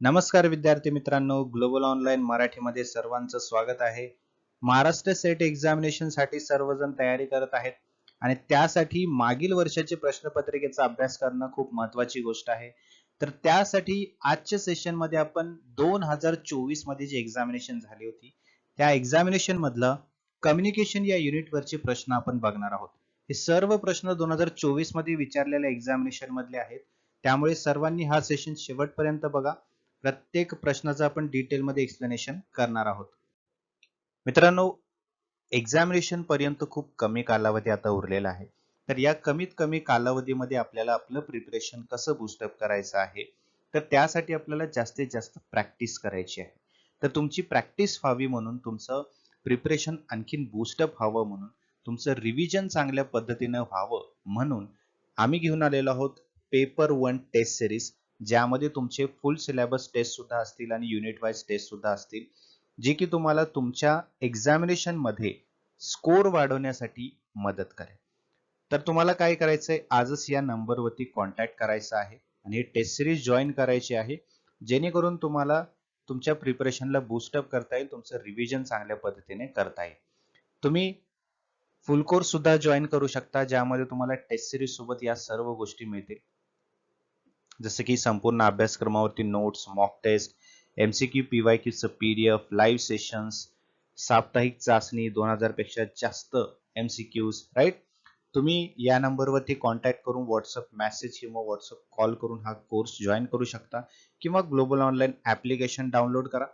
नमस्कार विद्यार्थी मित्रांनो ग्लोबल ऑनलाईन मराठीमध्ये सर्वांचं स्वागत आहे. महाराष्ट्र सेट एक्झामिनेशनसाठी सर्वजण तयारी करत आहेत आणि त्यासाठी मागील वर्षाचे प्रश्नपत्रिकेचा अभ्यास करणं खूप महत्वाची गोष्ट आहे. तर त्यासाठी आजच्या सेशनमध्ये आपण दोन हजार चोवीसमध्ये जी एक्झामिनेशन झाली होती त्या एक्झामिनेशन मधलं कम्युनिकेशन या युनिट वरचे प्रश्न आपण बघणार आहोत. हे सर्व प्रश्न दोन हजार चोवीसमध्ये विचारलेल्या एक्झामिनेशन मधले आहेत. त्यामुळे सर्वांनी हा सेशन शेवटपर्यंत बघा. प्रत्येक प्रश्नाचं आपण डिटेलमध्ये एक्सप्लेनेशन करणार आहोत. मित्रांनो एक्झामिनेशन पर्यंत खूप कमी कालावधी आता उरलेला आहे. तर या कमीत कमी कालावधीमध्ये आपल्याला आपलं प्रिपरेशन कसं बुस्टअप करायचं आहे तर त्यासाठी आपल्याला जास्तीत जास्त प्रॅक्टिस करायची आहे. तर तुमची प्रॅक्टिस व्हावी म्हणून तुमचं प्रिपरेशन आणखीन बुस्टअप व्हावं म्हणून तुमचं रिव्हिजन चांगल्या पद्धतीनं व्हावं म्हणून आम्ही घेऊन आलेलो आहोत पेपर वन टेस्ट सिरीज ज्यामध्ये तुमचे फुल सिलेबस टेस्ट सुद्धा असतील आणि युनिट वाईज टेस्ट सुद्धा असतील जे की तुम्हाला तुमच्या एक्झामिनेशनमध्ये स्कोर वाढवण्यासाठी मदत करेल. तर तुम्हाला काय करायचंय? आजच या नंबरवरती कॉन्टॅक्ट करायचा आहे आणि हे टेस्ट सिरीज जॉईन करायची आहे जेणेकरून तुम्हाला तुमच्या प्रिपरेशनला बूस्टअप करता येईल तुमचं रिव्हिजन चांगल्या पद्धतीने करता येईल. तुम्ही फुल कोर्स सुद्धा जॉईन करू शकता ज्यामध्ये तुम्हाला टेस्ट सिरीज सोबत या सर्व गोष्टी मिळतील. जसं की संपूर्ण अभ्यासक्रमावरती notes mock test MCQ PY क्यूचं F live sessions साप्ताहिक चाचणी दोन हजारपेक्षा जास्त एमसीक्यूज राईट तुम्ही या नंबरवरती कॉन्टॅक्ट करून व्हॉट्सअप मेसेज किंवा व्हॉट्सअप कॉल करून हा कोर्स जॉईन करू शकता. किंवा ग्लोबल ऑनलाईन ऍप्लिकेशन डाउनलोड करा.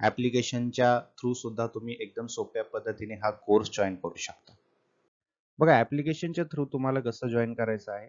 ऍप्लिकेशनच्या थ्रू सुद्धा तुम्ही एकदम सोप्या पद्धतीने हा कोर्स जॉईन करू शकता. बघा ऍप्लिकेशनच्या थ्रू तुम्हाला कसं जॉईन करायचं आहे?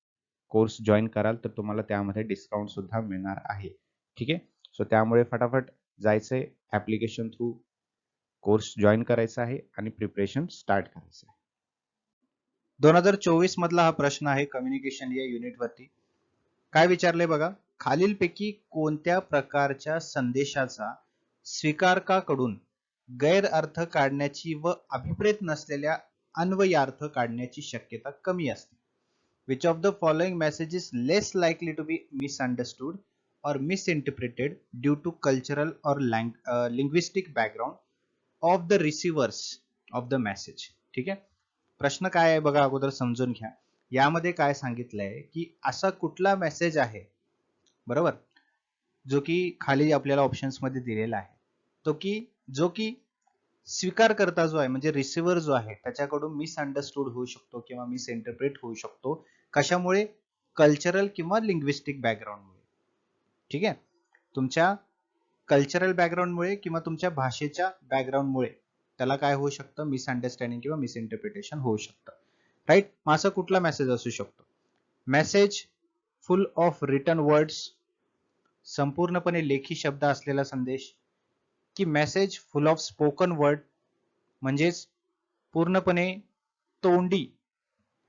कोर्स जॉईन कराल तर तुम्हाला त्यामध्ये डिस्काउंट सुद्धा मिळणार आहे. ठीक आहे? सो त्यामुळे फटाफट जायचंय ऍप्लिकेशन थ्रू कोर्स जॉईन करायचा आहे आणि प्रिपरेशन स्टार्ट करायचं आहे. दोन हजार चोवीस मधला हा प्रश्न आहे कम्युनिकेशन या युनिट वरती. काय विचारले बघा? खालीलपैकी कोणत्या प्रकारच्या संदेशाचा स्वीकारकाकडून गैरअर्थ काढण्याची व अभिप्रेत नसलेल्या अन्वयार्थ काढण्याची शक्यता कमी असते? Which of the following message is less likely to be misunderstood or misinterpreted due to cultural or lang uh, linguistic background of the receivers of the message ठीक आहे प्रश्न काय आहे बघा अगोदर समजून घ्या यामध्ये काय सांगितलंय की असा कुठला मेसेज आहे बरोबर जो की खाली आपल्याला ऑप्शन्समध्ये दिलेला आहे तो की जो की स्वीकार करता जो आहे म्हणजे रिसिव्हर जो आहे त्याच्याकडून मिसअंडरस्टूड होऊ शकतो किंवा मिसइंटरप्रेट होऊ शकतो. कशामुळे? कल्चरल किंवा लिंग्विस्टिक बॅकग्राऊंडमुळे ठीक आहे? तुमच्या कल्चरल बॅकग्राऊंडमुळे किंवा तुमच्या भाषेच्या बॅकग्राऊंडमुळे त्याला काय होऊ शकतं? मिसअंडरस्टँडिंग किंवा मिसइंटरप्रिटेशन होऊ शकतं. राईट मग असा कुठला मेसेज असू शकतो? Message full of written words संपूर्णपणे लेखी शब्द असलेला संदेश की message full of spoken word म्हणजेच पूर्णपणे तोंडी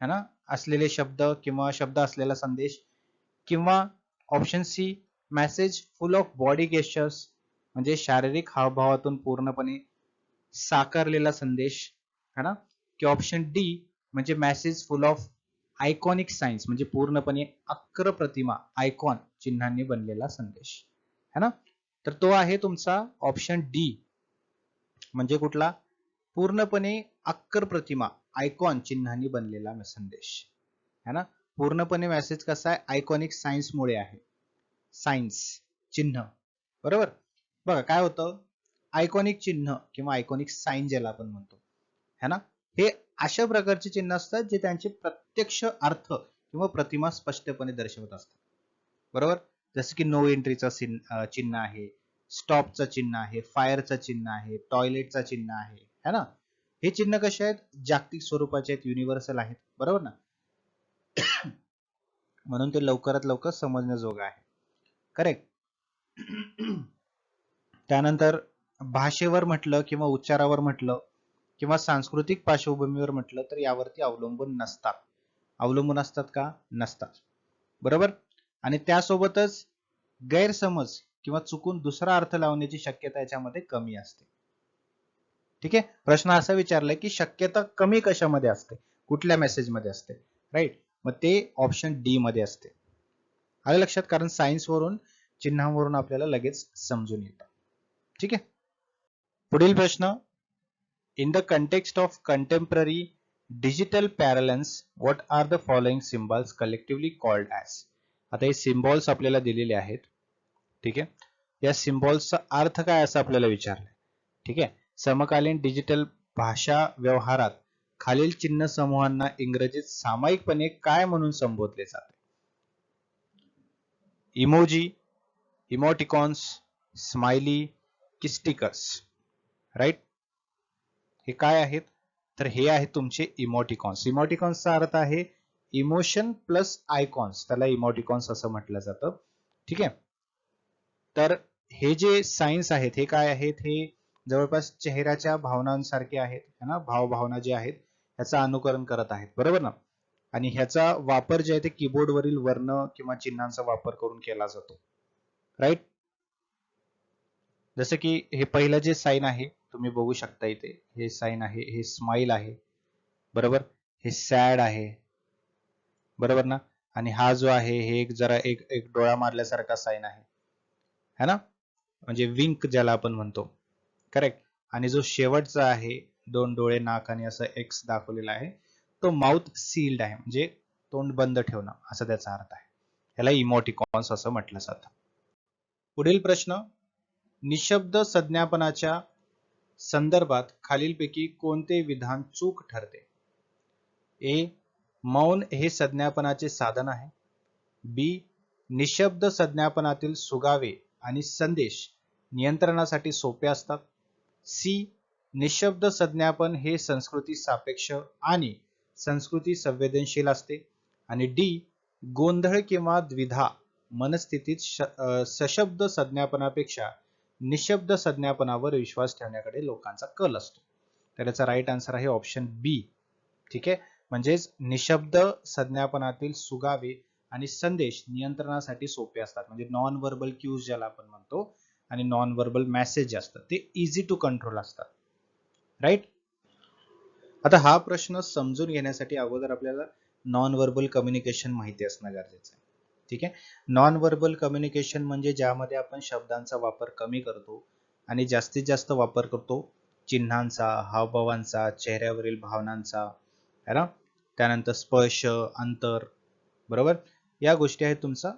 है ना? असलेले शब्द किंवा शब्द असलेला संदेश किंवा option C message full of body gestures म्हणजे शारीरिक हावभावातून पूर्णपणे साकारलेला संदेश है ना? की ऑप्शन डी म्हणजे message full of iconic science म्हणजे पूर्णपणे अक्र प्रतिमा आयकॉन चिन्हांनी बनलेला संदेश है ना? तर तो आहे तुमचा ऑप्शन डी म्हणजे कुठला? पूर्णपणे अक्कर प्रतिमा आयकॉन चिन्हांनी बनलेला संदेश. है ना? पूर्णपणे मेसेज कसा आहे? आयकॉनिक सायन्समुळे आहे. सायन्स चिन्ह. बरोबर? बघा काय होतं? आयकॉनिक चिन्ह किंवा आयकॉनिक साईन ज्याला आपण म्हणतो. है ना? हे अशा प्रकारचे चिन्ह असतात जे त्यांचे प्रत्यक्ष अर्थ किंवा प्रतिमा स्पष्टपणे दर्शवत असतात. बरोबर? जसं की नो एंट्रीचा चिन्ह आहे स्टॉपचं चिन्ह आहे फायरचं चिन्ह आहे टॉयलेटचं चिन्ह आहे है ना? हे चिन्ह कसे आहेत? जागतिक स्वरूपाचे आहेत युनिव्हर्सल आहेत बरोबर ना? म्हणून ते लवकरात लवकर समजण्याजोगं आहे. करेक्ट त्यानंतर भाषेवर म्हटलं किंवा उच्चारावर म्हटलं किंवा सांस्कृतिक पार्श्वभूमीवर म्हटलं तर यावरती अवलंबून नसतात. अवलंबून असतात का? नसतात. बरोबर? आणि त्यासोबतच गैरसमज किंवा चुकून दुसरा अर्थ लावण्याची शक्यता याच्यामध्ये कमी असते. ठीक आहे? प्रश्न असा विचारलाय की शक्यता कमी कशामध्ये असते? कुठल्या मेसेजमध्ये असते? राईट मग ते ऑप्शन डी मध्ये असते. आलं लक्षात? कारण सायन्स वरून चिन्हांवरून आपल्याला लगेच समजून येतं. ठीक आहे? पुढील प्रश्न. In the context of contemporary digital parlance what are the following symbols collectively called as आता हे सिम्बॉल्स आपल्याला दिलेले आहेत. ठीक आहे? या सिम्बॉल्सचा अर्थ काय असं आपल्याला विचारलंय. ठीक आहे? समकालीन डिजिटल भाषा व्यवहारात खालील चिन्ह समूहांना इंग्रजीत सामायिकपणे काय म्हणून संबोधले जाते? इमोजी इमोटिकॉन्स स्माइली की स्टिकर्स राईट हे काय आहेत? तर हे आहे तुमचे इमोटिकॉन्स इमोटिकॉन्सचा अर्थ आहे इमोशन प्लस आयकॉन्स त्याला इमोटिकॉन्स असं म्हटलं जातं. ठीक आहे? तर हे जे सायन्स आहेत हे काय आहेत? हे जवळपास चेहऱ्याच्या भावनांसारखे आहेत है ना? भावभावना जे आहेत ह्याचं अनुकरण करत आहेत. बरोबर ना? आणि ह्याचा वापर जे आहे ते कीबोर्डवरील वर्ण किंवा चिन्हांचा वापर करून केला जातो. राईट जसं की हे पहिलं जे साईन आहे तुम्ही बघू शकता इथे हे साईन आहे हे स्माइल आहे. बरोबर? हे सॅड आहे. बरोबर ना? आणि हा जो आहे हे एक जरा एक एक डोळा मारल्यासारखा साईन आहे. है ना? म्हणजे विंक ज्याला आपण म्हणतो. करेक्ट आणि जो शेवटचा आहे दोन डोळे नाक आणि असं एक्स दाखवलेला आहे तो माउथ सील्ड आहे. म्हणजे तोंड बंद ठेवणं असा त्याचा अर्थ आहे. याला इमोटिकॉन्स असं म्हटलं जातं. पुढील प्रश्न. निशब्द संज्ञापनाच्या संदर्भात खालीलपैकी कोणते विधान चूक ठरते? ए मौन हे संज्ञापनाचे साधन आहे. बी निशब्द संज्ञापनातील सुगावे आणि संदेश नियंत्रणासाठी सोपे असतात. सी निशब्द संज्ञापन हे संस्कृती सापेक्ष आणि संस्कृती संवेदनशील असते. आणि डी गोंधळ किंवा द्विधा मनस्थितीत सशब्द संज्ञापनापेक्षा निशब्द संज्ञापनावर विश्वास ठेवण्याकडे लोकांचा कल असतो. तर याचा राईट आन्सर आहे ऑप्शन बी ठीक आहे? म्हणजेच निशब्द संज्ञापनातील सुगावे आणि संदेश नियंत्रणासाठी सोपे असतात. म्हणजे नॉन वर्बल क्यूज ज्याला आपण म्हणतो आणि नॉन वर्बल मेसेज जे असतात ते इझी टू कंट्रोल असतात. राईट आता हा प्रश्न समजून घेण्यासाठी अगोदर आपल्याला नॉन वर्बल कम्युनिकेशन माहिती असणं गरजेचं आहे. ठीक आहे? नॉन वर्बल कम्युनिकेशन म्हणजे ज्यामध्ये आपण शब्दांचा वापर कमी करतो आणि जास्तीत जास्त वापर करतो चिन्हांचा हावभावांचा चेहऱ्यावरील भावनांचा. है ना? त्यानंतर स्पर्श अंतर बरोबर? या गोष्टी आहेत तुमचा.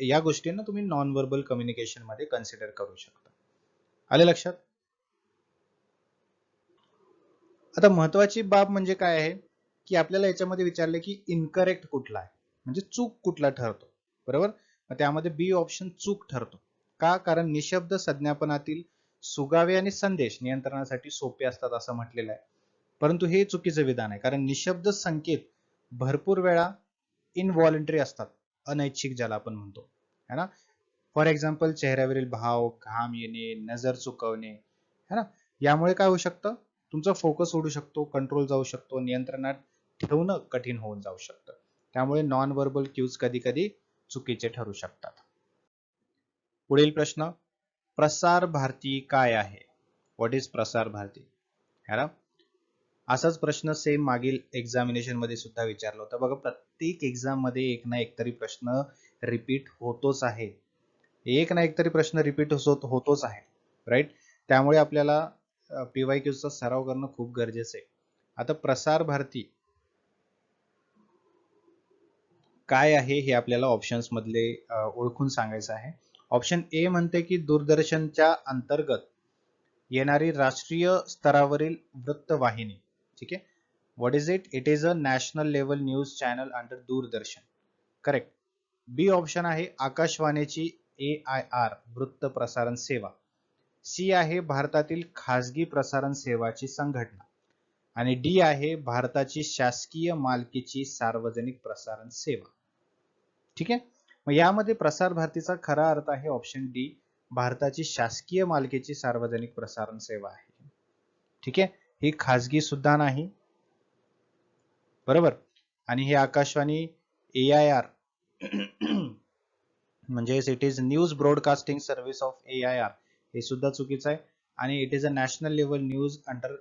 या गोष्टींना तुम्ही नॉन वर्बल कम्युनिकेशनमध्ये कन्सिडर करू शकता. आले लक्षात? आता महत्वाची बाब म्हणजे काय आहे? की आपल्याला याच्यामध्ये विचारले की इनकरेक्ट कुठला आहे? म्हणजे चूक कुठला ठरतो? बरोबर? त्यामध्ये बी ऑप्शन चूक ठरतो. का? कारण निशब्द संज्ञापनातील सुगावे आणि संदेश नियंत्रणासाठी सोपे असतात असं म्हटलेलं आहे. परंतु हे चुकीचं विधान आहे. कारण निशब्द संकेत भरपूर वेळा इनव्हॉलेंटरी असतात. अनैच्छिक ज्याला आपण म्हणतो. है ना? फॉर एक्झाम्पल चेहऱ्यावरील भाव घाम येणे नजर चुकवणे. है ना? यामुळे काय होऊ शकतं? तुमचा फोकस उडू शकतो कंट्रोल जाऊ शकतो नियंत्रणात ठेवणं कठीण होऊन जाऊ शकतं. त्यामुळे नॉन वर्बल क्यूज कधी कधी चुकीचे ठरू शकतात. पुढील प्रश्न प्रसार भारती काय आहे? What is Prasar Bharati? है ना? असाच प्रश्न सेम मागील एक्झामिनेशनमध्ये सुद्धा विचारला होता. बघा प्रत्येक एक्झाममध्ये एक ना एक तरी प्रश्न रिपीट होतोच आहे. एक ना एक तरी प्रश्न रिपीट होतोच आहे. राईट त्यामुळे आपल्याला पीवाय क्यूचा सराव करणं खूप गरजेचं आहे. आता प्रसार भारती काय आहे हे आपल्याला ऑप्शन्स मधले ओळखून सांगायचं आहे. ऑप्शन ए म्हणते की दूरदर्शनच्या अंतर्गत येणारी राष्ट्रीय स्तरावरील वृत्तवाहिनी. ठीक है what is it it is a national level news channel under Doordarshan correct B option आहे आकाशवाणीची ए आय आर वृत्त प्रसारण सेवा. सी आहे भारतातील खासगी प्रसारण सेवाची संघटना. आणि डी आहे भारताची शासकीय मालकीची सार्वजनिक प्रसारण सेवा. ठीक आहे? मग यामध्ये प्रसार भारतीचा खरा अर्थ आहे ऑप्शन डी भारताची शासकीय मालकीची सार्वजनिक प्रसारण सेवा आहे. ठीक आहे? ही खाजगी सुद्धा नाही. बरोबर? आणि हे आकाशवाणी ए आय आर म्हणजेच it is news broadcasting service of A I R हे सुद्धा चुकीचं आहे. आणि it is a national level news under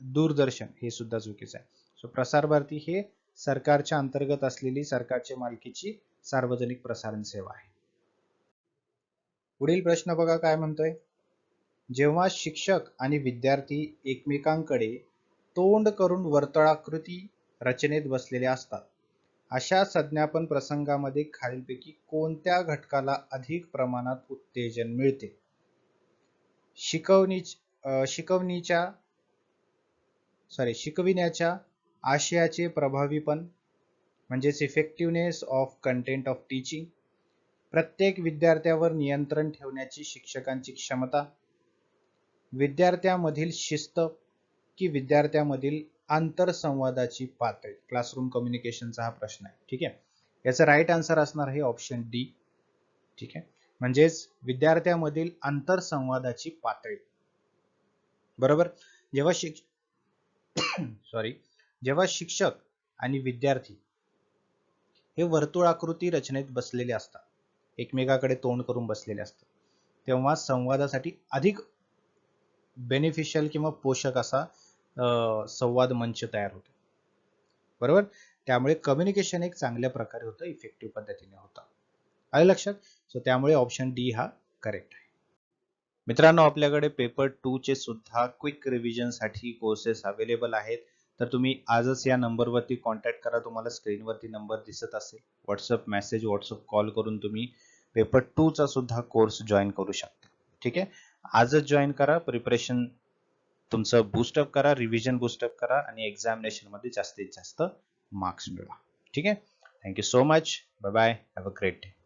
Doordarshan हे सुद्धा चुकीचं आहे. सो प्रसार भारती हे सरकारच्या अंतर्गत असलेली सरकारच्या मालकीची सार्वजनिक प्रसारण सेवा आहे. पुढील प्रश्न बघा काय म्हणतोय. जेव्हा शिक्षक आणि विद्यार्थी एकमेकांकडे तोंड करून वर्तुळाकृती रचनेत बसलेले असतात अशा संज्ञापन प्रसंगामध्ये खालीलपैकी कोणत्या घटकाला अधिक प्रमाणात उत्तेजन मिळते? शिकवणी शिकवणीच्या सॉरी शिकविण्याच्या आशयाचे प्रभावीपण म्हणजेच effectiveness of content of teaching प्रत्येक विद्यार्थ्यावर नियंत्रण ठेवण्याची शिक्षकांची क्षमता विद्यार्थ्यामधील शिस्त की विद्यार्थ्यामधील आंतरसंवादाची पातळी. क्लासरूम कम्युनिकेशनचा हा प्रश्न आहे. ठीक आहे? याचा राईट आन्सर असणार आहे ऑप्शन डी ठीक आहे? म्हणजेच विद्यार्थ्यामधील आंतरसंवादाची पातळी. बरोबर? जेव्हा शिक्ष सॉरी जेव्हा शिक्षक आणि विद्यार्थी हे वर्तुळाकृती रचनेत बसलेले असतात. एकमेकाकडे तोंड करून बसलेले असतात. तेव्हा संवादासाठी अधिक बेनिफिशियल किंवा पोषक असा संवाद मंच तयार होतो. बरोबर? त्यामुळे कम्युनिकेशन एक चांगल्या प्रकारे होतं इफेक्टिव्ह पद्धतीने होतं. आलं लक्षात? सो त्यामुळे ऑप्शन डी हा करेक्ट आहे. मित्रांनो आपल्याकडे पेपर टू चे सुद्धा क्विक रिव्हिजनसाठी कोर्सेस अवेलेबल आहेत. तर तुम्ही आजच या नंबरवरती कॉन्टॅक्ट करा. तुम्हाला स्क्रीनवरती नंबर दिसत असेल. व्हॉट्सअप मेसेज व्हॉट्सअप कॉल करून तुम्ही पेपर टू चा सुद्धा कोर्स जॉईन करू शकता. ठीक आहे? आजच जॉईन करा प्रिपरेशन तुमचं बूस्टअप करा रिव्हिजन बूस्टअप करा आणि एक्झामिनेशनमध्ये जास्तीत जास्त मार्क्स मिळवा. ठीक आहे? Thank you so much bye bye have a great day